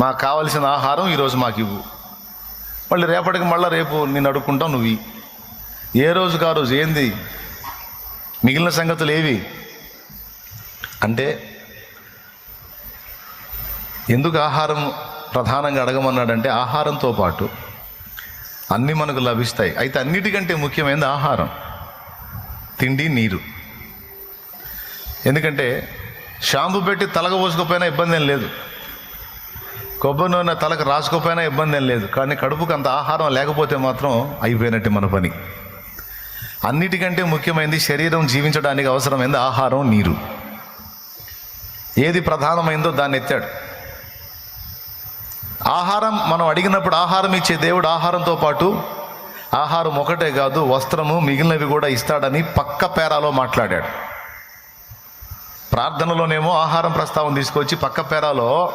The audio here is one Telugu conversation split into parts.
మాకు కావలసిన ఆహారం ఈరోజు మాకు ఇవ్వు. మళ్ళీ రేపటికి మళ్ళీ రేపు నేను అడుక్కుంటావు నువ్వు. ఏ రోజుకు ఆ రోజు? ఏంది? మిగిలిన సంగతులు ఏవి? అంటే ఎందుకు ఆహారం ప్రధానంగా అడగమన్నాడంటే ఆహారంతో పాటు అన్నీ మనకు లభిస్తాయి. అయితే అన్నిటికంటే ముఖ్యమైనది ఆహారం. తిండి నీరు. ఎందుకంటే షాంపూ పెట్టి తలకు పోసుకోపోయినా ఇబ్బంది ఏం లేదు. కొబ్బరి నూనె తలకు రాసుకోపోయినా ఇబ్బంది ఏం లేదు. కానీ కడుపుకు అంత ఆహారం లేకపోతే మాత్రం అయిపోయినట్టు మన పని. అన్నిటికంటే ముఖ్యమైనది శరీరం జీవించడానికి అవసరమైంది ఆహారం నీరు. ఏది ప్రధానమైందో దాన్ని ఎత్తాడు. ఆహారం మనం అడిగినప్పుడు ఆహారం ఇచ్చే దేవుడు ఆహారంతో పాటు ఆహారం ఒకటే కాదు వస్త్రము మిగిలినవి కూడా ఇస్తాడని పక్క పేరాలో మాట్లాడాడు. ప్రార్థనలోనేమో ఆహారం ప్రస్తావం తీసుకొచ్చి పక్క పేరాలో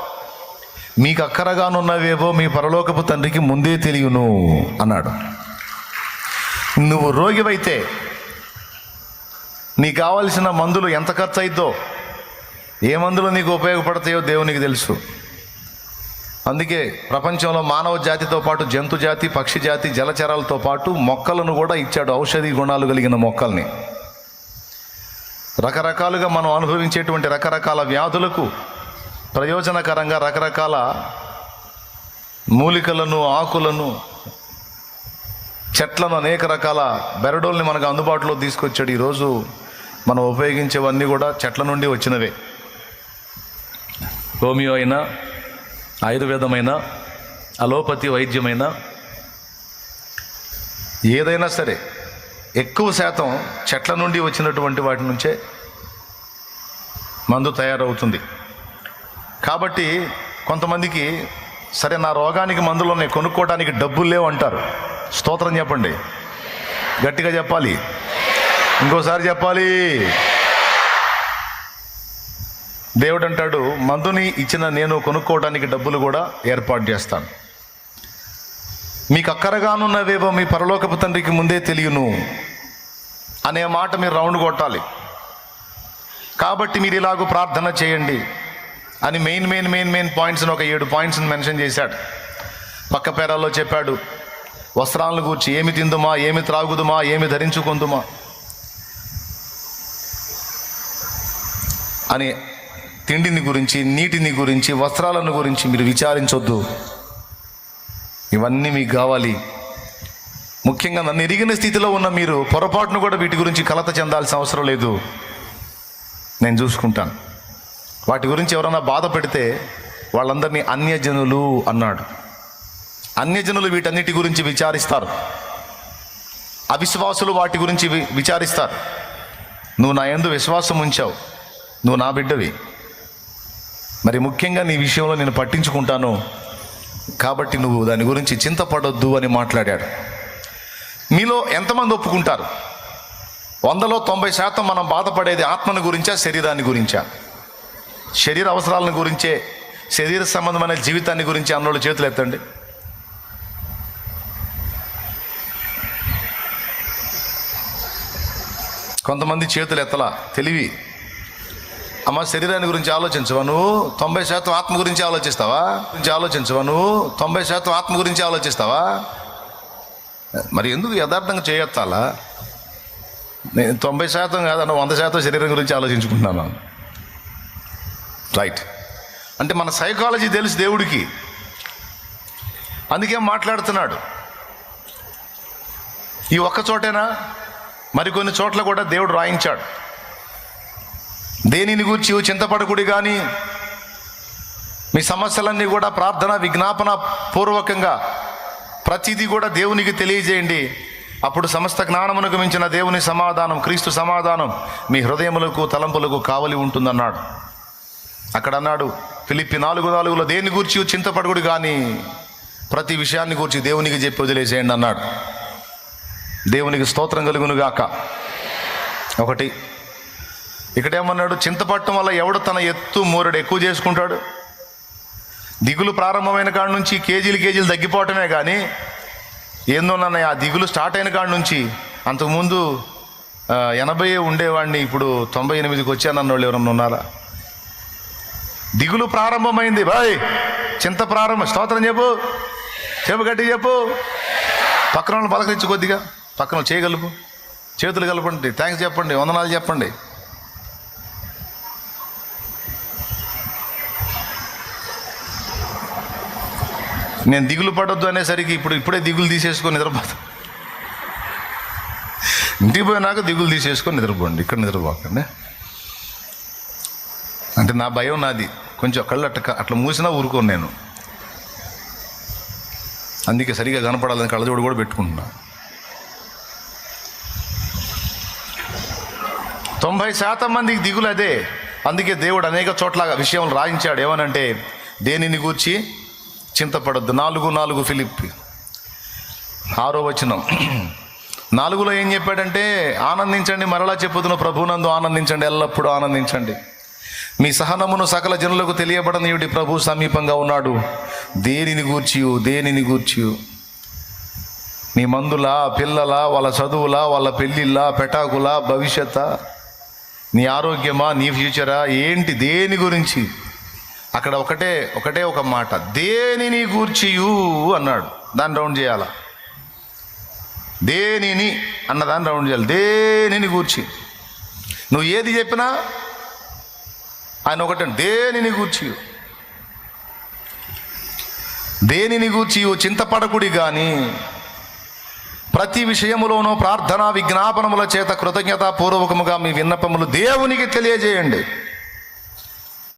మీకు అక్కరగానున్నవేవో మీ పరలోకపు తండ్రికి ముందే తెలియను అన్నాడు. నువ్వు రోగివైతే నీకు కావలసిన మందులు ఎంత ఖర్చు అయిద్దో ఏ మందులు నీకు ఉపయోగపడతాయో దేవునికి తెలుసు. అందుకే ప్రపంచంలో మానవ జాతితో పాటు జంతు జాతి పక్షి జాతి జలచరాలతో పాటు మొక్కలను కూడా ఇచ్చాడు ఔషధి గుణాలు కలిగిన మొక్కల్ని. రకరకాలుగా మనం అనుభవించేటువంటి రకరకాల వ్యాధులకు ప్రయోజనకరంగా రకరకాల మూలికలను ఆకులను చెట్లను అనేక రకాల బెరడోల్ని మనకు అందుబాటులో తీసుకొచ్చాడు. ఈరోజు మనం ఉపయోగించేవన్నీ కూడా చెట్ల నుండి వచ్చినవే. హోమియో అయినా ఆయుర్వేదమైన అలోపతి వైద్యమైన ఏదైనా సరే ఎక్కువ శాతం చెట్ల నుండి వచ్చినటువంటి వాటి నుంచే మందు తయారవుతుంది. కాబట్టి కొంతమందికి సరే నా రోగానికి మందులు ఉన్నాయి కొనుక్కోవడానికి డబ్బులు లేవు అంటారు. స్తోత్రం చెప్పండి. గట్టిగా చెప్పాలి. ఇంకోసారి చెప్పాలి. దేవుడు అంటాడు మందుని ఇచ్చిన నేను కొనుక్కోవడానికి డబ్బులు కూడా ఏర్పాటు చేస్తాను. మీకు అక్కరగానున్నవేవో మీ పరలోకపు తండ్రికి ముందే తెలియను అనే మాట మీరు రౌండ్ కొట్టాలి. కాబట్టి మీరు ఇలాగూ ప్రార్థన చేయండి. అని మెయిన్ మెయిన్ మెయిన్ మెయిన్ పాయింట్స్ని ఒక ఏడు పాయింట్స్ని మెన్షన్ చేశాడు. పక్క పేరాల్లో చెప్పాడు వస్త్రాలను గూర్చి ఏమి తిందుమా ఏమి త్రాగుదుమా ఏమి ధరించుకుందుమా? అని తిండిని గురించి నీటిని గురించి వస్త్రాలను గురించి మీరు విచారించొద్దు. ఇవన్నీ మీకు కావాలి. ముఖ్యంగా నన్ను ఎరిగిన స్థితిలో ఉన్న మీరు పొరపాటును కూడా వీటి గురించి కలత చెందాల్సిన అవసరం లేదు. నేను చూసుకుంటాను. వాటి గురించి ఎవరైనా బాధ పెడితే వాళ్ళందరినీ అన్యజనులు అన్నాడు. అన్యజనులు వీటన్నిటి గురించి విచారిస్తారు. అవిశ్వాసులు వాటి గురించి వి- విచారిస్తారు. నువ్వు నా ఎందు విశ్వాసం ఉంచావు. నువ్వు నా బిడ్డవి. మరి ముఖ్యంగా నీ విషయంలో నేను పట్టించుకుంటాను. కాబట్టి నువ్వు దాని గురించి చింతపడొద్దు అని మాట్లాడాడు. మీలో ఎంతమంది ఒప్పుకుంటారు? వందలో తొంభై శాతం మనం బాధపడేది ఆత్మను గురించా శరీరాన్ని గురించా? శరీర అవసరాలను గురించే శరీర సంబంధమైన జీవితాన్ని గురించి అన్నోళ్ళు చేతులు ఎత్తండి. కొంతమంది చేతులు ఎత్తలా? తెలివి. అమ్మ శరీరాన్ని గురించి ఆలోచించవా నువ్వు? తొంభై శాతం ఆత్మ గురించి ఆలోచిస్తావా? గురించి ఆలోచించవా నువ్వు? తొంభై శాతం ఆత్మ గురించి ఆలోచిస్తావా? మరి ఎందుకు యథార్థంగా చేయొత్తాలా? నేను తొంభై శాతం కాదన్న వంద శాతం శరీరం గురించి ఆలోచించుకుంటున్నాను. రైట్ అంటే మన సైకాలజీ తెలుసు దేవుడికి. అందుకే మాట్లాడుతున్నాడు. ఈ ఒక్క చోటేనా? మరికొన్ని చోట్ల కూడా దేవుడు రాయించాడు. దేనిని గురించి చింతపడకుడి కానీ మీ సమస్యలన్నీ కూడా ప్రార్థన విజ్ఞాపన పూర్వకంగా ప్రతిదీ కూడా దేవునికి తెలియజేయండి. అప్పుడు సమస్త జ్ఞానమునకు మించిన దేవుని సమాధానం క్రీస్తు సమాధానం మీ హృదయములకు తలంపులకు కావలి ఉంటుందన్నాడు. అక్కడ అన్నాడు ఫిలిప్పి నాలుగు నాలుగులో దేని గూర్చి చింతపడుగుడు కానీ ప్రతి విషయాన్ని గూర్చి దేవునికి చెప్పి వదిలేసేయండి అన్నాడు. దేవునికి స్తోత్రం కలుగును గాక. ఒకటి ఇక్కడేమన్నాడు చింతపట్టం వల్ల ఎవడు తన ఎత్తు మూరడు ఎక్కువ చేసుకుంటాడు? దిగులు ప్రారంభమైన కాడ నుంచి కేజీలు కేజీలు తగ్గిపోవటమే కానీ ఏందో నన్ను ఆ దిగులు స్టార్ట్ అయిన కాడ నుంచి అంతకుముందు ఎనభై ఉండేవాడిని ఇప్పుడు తొంభై ఎనిమిదికి వచ్చానన్న వాళ్ళు ఎవరన్నా ఉన్నారా? దిగులు ప్రారంభమైంది. బాయ్ చింత ప్రారంభం స్తోత్రం చెప్పు. చెప్పు గట్టి చెప్పు. పక్కన వాళ్ళని కొద్దిగా పక్కన చేయగలుపు చేతులు కలపండి థ్యాంక్స్ చెప్పండి వందనాలు చెప్పండి. నేను దిగులు పడొద్దు అనేసరికి ఇప్పుడు ఇప్పుడే దిగులు తీసేసుకొని నిద్రపోతా. ఇంటికి పోయినాక దిగులు తీసేసుకొని నిద్రపోండి ఇక్కడ నిద్రపోకండి. అంటే నా భయం నాది. కొంచెం కళ్ళు అట్ట అట్లా మూసినా ఊరుకోను నేను. అందుకే సరిగా కనపడాలని కళ్ళజోడు కూడా పెట్టుకుంటున్నా. తొంభై శాతం మందికి దిగులు అదే. అందుకే దేవుడు అనేక చోట్ల విషయం రాయించాడు. ఏమనంటే దేనిని గూర్చి చింతపడద్దు. నాలుగు నాలుగు ఫిలిప్ ఆరో వచనం. నాలుగులో ఏం చెప్పాడంటే ఆనందించండి మరలా చెప్పుతున్న ప్రభునందు ఆనందించండి ఎల్లప్పుడూ ఆనందించండి. మీ సహనమును సకల జనులకు తెలియబడనీయుడి ప్రభు సమీపంగా ఉన్నాడు. దేనిని గూర్చియు? దేనిని గూర్చియు? నీ మందుల పిల్లల వాళ్ళ చదువుల వాళ్ళ పెళ్ళిళ్ళ పెటాకుల భవిష్యత్ నీ ఆరోగ్యమా? నీ ఫ్యూచరా? ఏంటి దేని గురించి? అక్కడ ఒకటే ఒకటే ఒక మాట. దేనిని గూర్చియు? అన్నాడు. దాన్ని రౌండ్ చేయాల? దేనిని? అన్నదాన్ని రౌండ్ చేయాలి. దేనిని గూర్చి? నువ్వు ఏది చెప్పినా ఆయన ఒకటే దేనిని గూర్చి దేనిని గూర్చి చింతపడకుడి కానీ ప్రతి విషయములోనూ ప్రార్థనా విజ్ఞాపనముల చేత కృతజ్ఞతాపూర్వకముగా మీ విన్నపములు దేవునికి తెలియజేయండి.